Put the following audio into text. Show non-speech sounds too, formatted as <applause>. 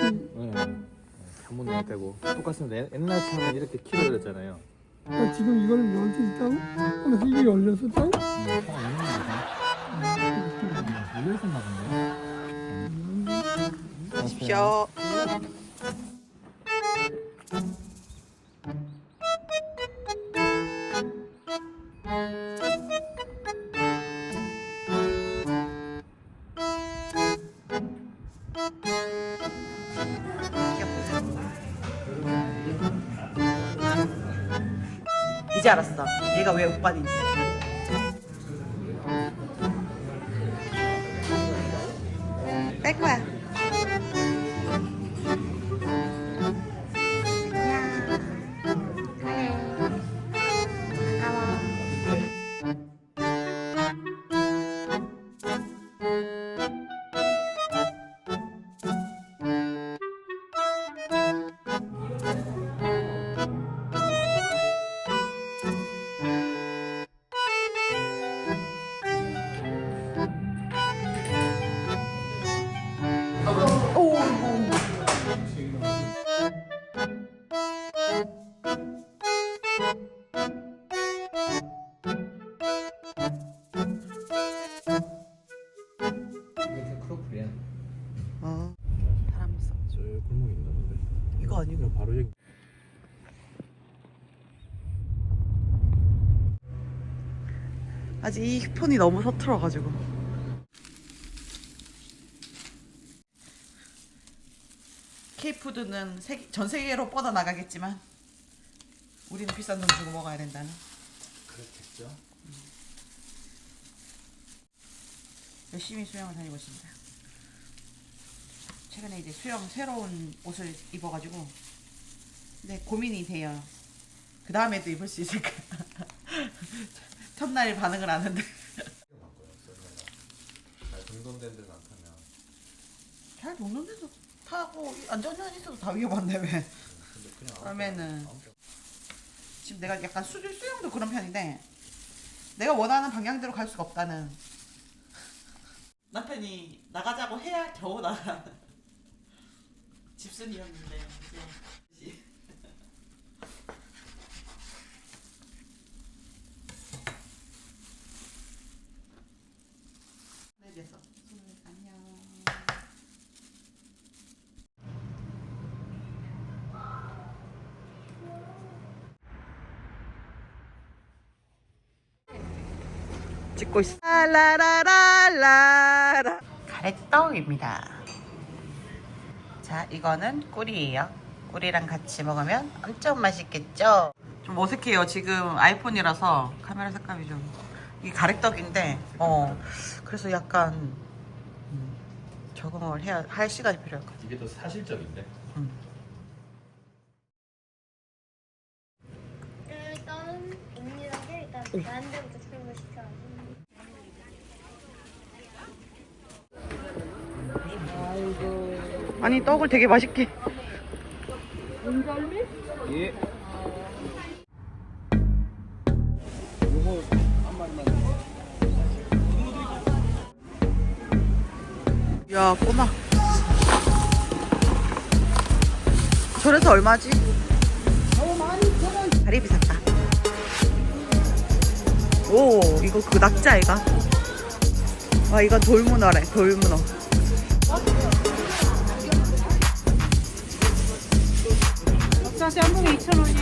네. 한번 못 떼고 똑같습니다. 옛- 옛날 차는 이렇게 키로 열렸잖아요. 아, 지금 이거는 열수 있다고? 하면서 이게 열렸었다고? 있었나 본데요. 십시오. 이제 알았어. 얘가 왜 오빠인지. 뺄 거야. 바로 여기. 아직 이 폰이 너무 서툴어가지고. 세계- 전 세계로 뻗어나가겠지만 우리는 비싼 돈 주고 먹어야 된다는 그렇겠죠. 열심히 수영을 다니고 있습니다. 최근에 이제 수영 새로운 옷을 입어가지고 근데 고민이 돼요. 그 다음에도 입을 수 있을까? <laughs> 첫날 반응을 안 하는데 잘 정돈된 데는 안 타면. 잘 녹는 데서 타고 안전운전 있어도 다 위험한데 왜? 근데 그냥 아무 그러면은 아무 지금 내가 약간 수, 수영도 그런 편인데 내가 원하는 방향대로 갈 수가 없다는 남편이 나가자고 해야 겨우 나가는 <laughs> 집순이였는데 이제 찍고 있어. 라라라라라. 가래떡입니다. 자, 이거는 꿀이에요. 꿀이랑 같이 먹으면 엄청 맛있겠죠? 좀 어색해요. 지금 아이폰이라서 카메라 색감이 좀. 이게 가래떡인데, 어, 그래서 약간 음, 적응을 해야 할 시간이 필요할 것 같아요. 이게 더 사실적인데. 일단은 옵니다게 일단 다른 데 아니, 떡을 되게 맛있게. 예. 야, 꼬마. 저래서 얼마지? 다리비 샀다. 오, 이거 그 낙자 이가. 와, 이건 돌문어래, 돌문어. 지금한번吃 혀.